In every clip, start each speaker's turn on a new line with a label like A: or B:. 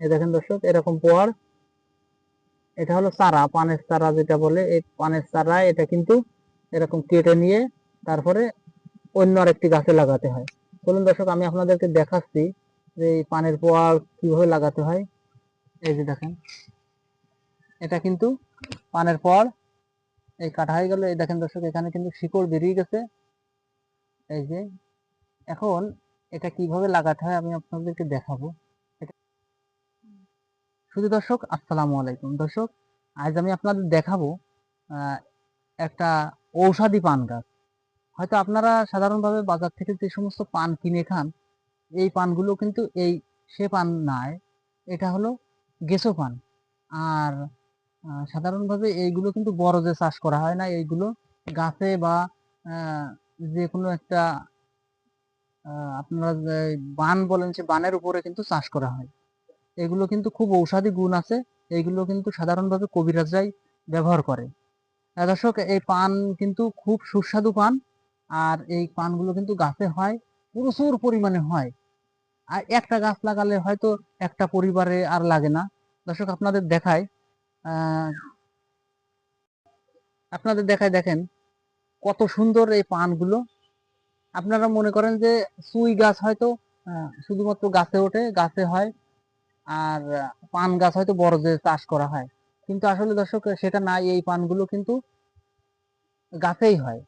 A: এই দেখেন দর্শক, এরকম পোয়ার। এটা হলো চারা, পানের চারা যেটা বলে, এই পানের চারা এটা কিন্তু এরকম কেটে নিয়ে তারপরে অন্য আরেকটি গাছে লাগাতে হয়। চলুন দর্শক, আমি আপনাদেরকে দেখাচ্ছি যে এই পানের পোয়ার কীভাবে লাগাতে হয়। এই যে দেখেন, এটা কিন্তু পানের পর এই কাটা হয়ে গেল। এই দেখেন দর্শক, এখানে কিন্তু শিকড় বেরিয়ে গেছে। এই যে, এখন এটা কীভাবে লাগাতে হয় আমি আপনাদেরকে দেখাবো। শুধু দর্শক, আসসালামু আলাইকুম। দর্শক, আজ আমি আপনাদের দেখাবো একটা ঔষধি পান গাছ। হয়তো আপনারা সাধারণভাবে বাজার থেকে যে সমস্ত পান কিনে খান, এই পানগুলো কিন্তু এই, সে পান নয়, এটা হলো গেসো পান। আর সাধারণভাবে এইগুলো কিন্তু বরজে চাষ করা হয় না, এইগুলো গাছে বা যে কোনো একটা আপনারা বান বলেন সে বানের উপরে কিন্তু চাষ করা হয়। এগুলো কিন্তু খুব ঔষধি গুণ আছে। এগুলো কিন্তু সাধারণভাবে কবিরাজরাই ব্যবহার করে। দর্শক, এই পান কিন্তু খুব সুস্বাদু পান। আর এই পানগুলো কিন্তু গাছে হয়, প্রচুর পরিমাণে হয়। আর একটা গাছ লাগালে হয়তো একটা পরিবারে আর লাগে না। দর্শক, আপনাদের দেখায় আপনাদের দেখায় দেখেন কত সুন্দর এই পানগুলো। আপনারা মনে করেন যে সুই গাছ হয়তো শুধুমাত্র গাছে ওঠে, গাছে হয়। আর পান গাছ হয়তো বড় যে চাষ করা হয়। কিন্তু আসলে দর্শক, সেটা না, এই পানগুলো কিন্তু গাছেই হয়।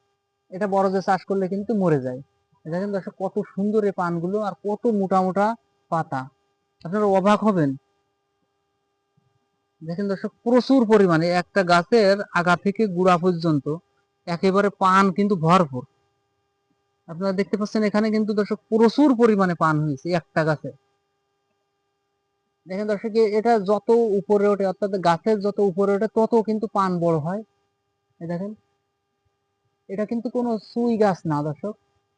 A: এটা বড় যে চাষ করলে কিন্তু মরে যায়। দেখেন দর্শক, কত সুন্দর এই পানগুলো আর কত মোটা মোটা পাতা। আপনারা অবাক হবেন। দেখেন দর্শক, প্রচুর পরিমাণে একটা গাছের আগা থেকে গুড়া পর্যন্ত একেবারে পান কিন্তু ভরপুর। আপনারা দেখতে পাচ্ছেন এখানে কিন্তু দর্শক, প্রচুর পরিমাণে পান হয়েছে একটা গাছে। দেখেন দর্শক, এ- এটা যত উপরে ওঠে, অর্থাৎ গাছের যত উপরে ওঠে, তত কিন্তু পান বড় হয়। দেখেন, এটা কিন্তু কোনো সুই গাছ না দর্শক।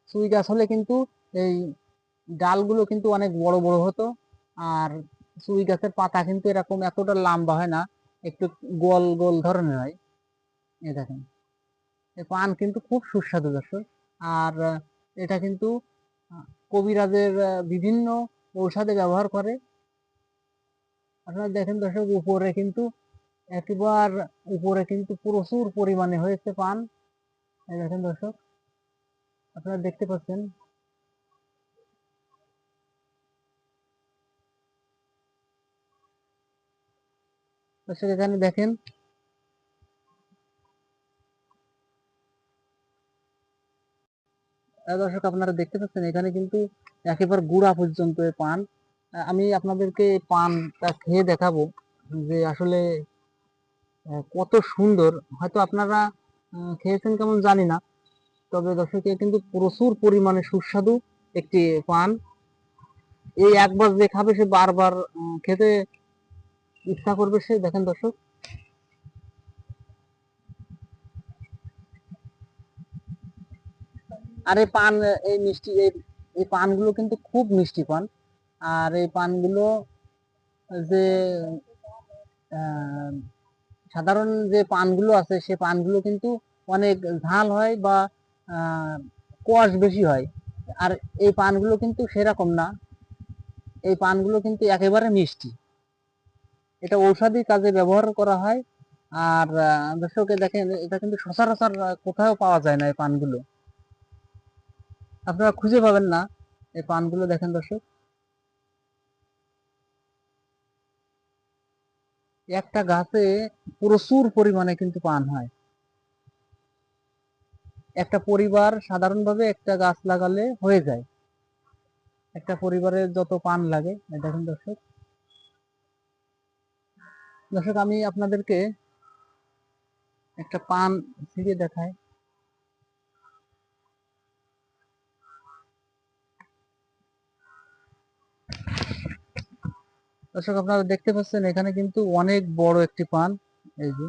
A: সুই গাছ হলে কিন্তু এই ডালগুলো কিন্তু অনেক বড় বড় হতো, আর সুই গাছের পাতা কিন্তু এরকম এতটা লম্বা হয় না, একটু গোল গোল ধরনের হয়। এই দেখেন পান কিন্তু খুব সুস্বাদু দর্শক। আর এটা কিন্তু কবিরাজের বিভিন্ন ঔষধে ব্যবহার করে। আপনারা দেখেন দর্শক, উপরে কিন্তু একেবার উপরে কিন্তু প্রচুর পরিমাণে হয়েছে পান। দেখেন দর্শক, আপনারা দেখতে পাচ্ছেন। দর্শক, এখানে দেখেন দর্শক, আপনারা দেখতে পাচ্ছেন, এখানে কিন্তু একেবারে গুড়া পর্যন্ত পান। আমি আপনাদেরকে পানটা খেয়ে দেখাবো যে আসলে কত সুন্দর। হয়তো আপনারা খেয়েছেন কেমন জানি না। তবে দর্শক কিন্তু প্রচুর পরিমাণে সুস্বাদু একটি পান। এই একবার যে খাবে সে বারবার খেতে ইচ্ছা করবে সে। দেখেন দর্শক। আর এই পান, এই মিষ্টি এই পানগুলো কিন্তু খুব মিষ্টি পান। আর এই পানগুলো যে সাধারণ যে পানগুলো আছে, সে পানগুলো কিন্তু অনেক ঝাল হয় বা কোয়াশ বেশি হয়। আর এই পানগুলো কিন্তু সেরকম না। এই পানগুলো কিন্তু একেবারে মিষ্টি। এটা ঔষধি কাজে ব্যবহার করা হয়। আর দর্শক দেখেন, এটা কিন্তু সচরাচর কোথাও পাওয়া যায় না এই পানগুলো। আপনারা খুঁজে পাবেন না এই পানগুলো, দেখেন দর্শক। একটা গাছে প্রচুর পরিমাণে কিন্তু পান হয়। একটা পরিবার সাধারণভাবে একটা গাছ লাগালে হয়ে যায়। একটা পরিবারের যত পান লাগে দেখেন দর্শক। দর্শক, আমি আপনাদেরকে একটা পান ছিঁড়ে দেখাই। দর্শক, আপনারা দেখতে পাচ্ছেন এখানে কিন্তু অনেক বড় একটি পান। এই যে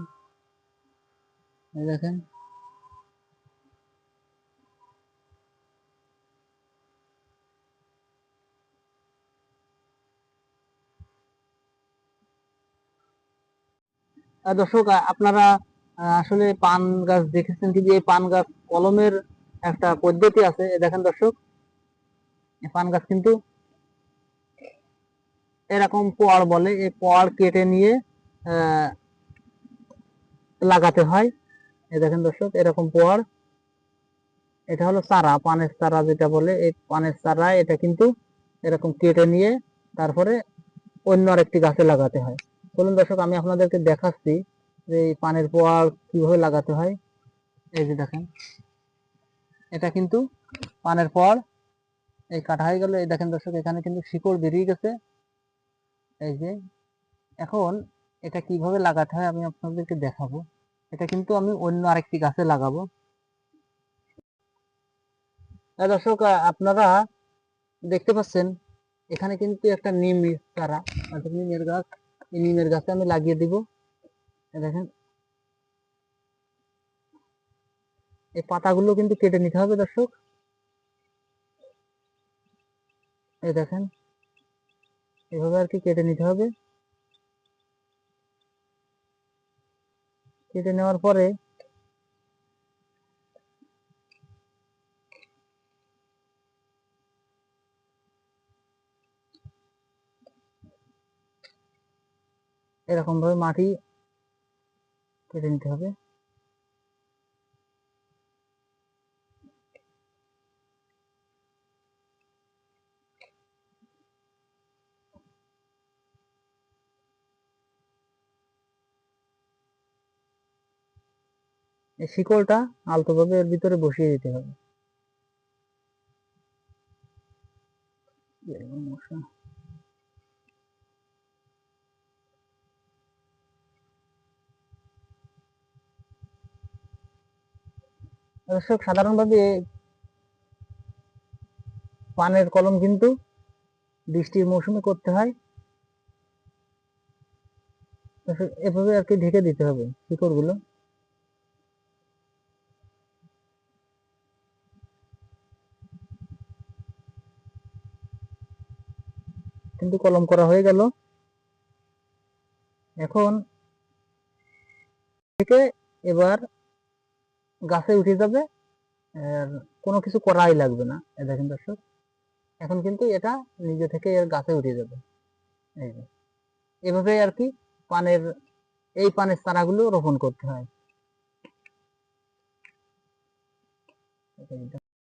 A: দেখেন। দর্শক আপনারা আসলে পান গাছ দেখেছেন কি যে পান গাছ কলমের একটা পদ্ধতি আছে। দেখেন দর্শক পান গাছ কিন্তু এরকম পোয়ার বলে, এই পোয়ার কেটে নিয়ে লাগাতে হয়। এই দেখেন দর্শক, এরকম পোয়ার। এটা হলো চারা, পানের চারা যেটা বলে, এই পানের চারা এটা কিন্তু এরকম কেটে নিয়ে তারপরে অন্য আরেকটি গাছে লাগাতে হয়। চলুন দর্শক, আমি আপনাদেরকে দেখাচ্ছি যে এই পানের পোয়ার কীভাবে লাগাতে হয়। এই যে দেখেন, এটা কিন্তু পানের পর এই কাটা হয়ে গেল। এই দেখেন দর্শক, এখানে কিন্তু শিকড় বেরিয়ে গেছে। এই যে, এখন এটা কীভাবে লাগাতে হয় আমি আপনাদেরকে দেখাবো। এটা কিন্তু আমি অন্য আরেকটি গাছে লাগাবো। দর্শক আপনারা দেখতে পাচ্ছেন, এখানে কিন্তু একটা নিম চারা অর্থাৎ নিমের গাছ, এই নিমের গাছে আমি লাগিয়ে দিব। দেখেন, এই পাতাগুলো কিন্তু কেটে নিতে হবে দর্শক। এই দেখেন এভাবে আর কি কেটে নিতে হবে। কেটে নেওয়ার পরে এরকম ভাবে মাটি কেটে নিতে হবে। এই শিকড়টা আলতোভাবে এর ভিতরে বসিয়ে দিতে হবে। দর্শক, সাধারণভাবে পানের কলম কিন্তু বৃষ্টির মৌসুমে করতে হয়। এভাবে আর কি ঢেকে দিতে হবে শিকড়গুলো। কিন্তু কলম করা হয়ে গেল। এখন থেকে এবার গাছে উঠে যাবে কোনো কিছু করাই লাগবে না। দেখেন দর্শক, এখন কিন্তু এটা নিজে থেকে এর গাছে উঠে যাবে। এই যে, এভাবে আর কি পানের, এই পানের চারাগুলো রোপণ করতে হয়।